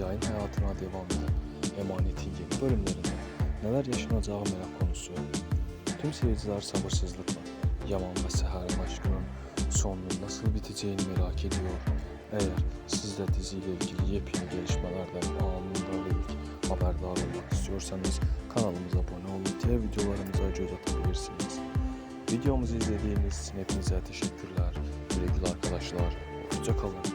yayın hayatına devam eden Emanet'in yeni bölümlerinde neler yaşanacağı merak konusu. Tüm seyirciler sabırsızlıkla Yaman ve Seher'in aşkının sonunun nasıl biteceğini merak ediyor. Eğer siz de diziyle ilgili yepyeni gelişmelerden anında ve ilk haberdar olmak istiyorsanız kanalımıza abone olup diğer videolarımıza göz atabilirsiniz. Videomuzu izlediğiniz için hepinize teşekkürler. Güle güle arkadaşlar. Hoşçakalın.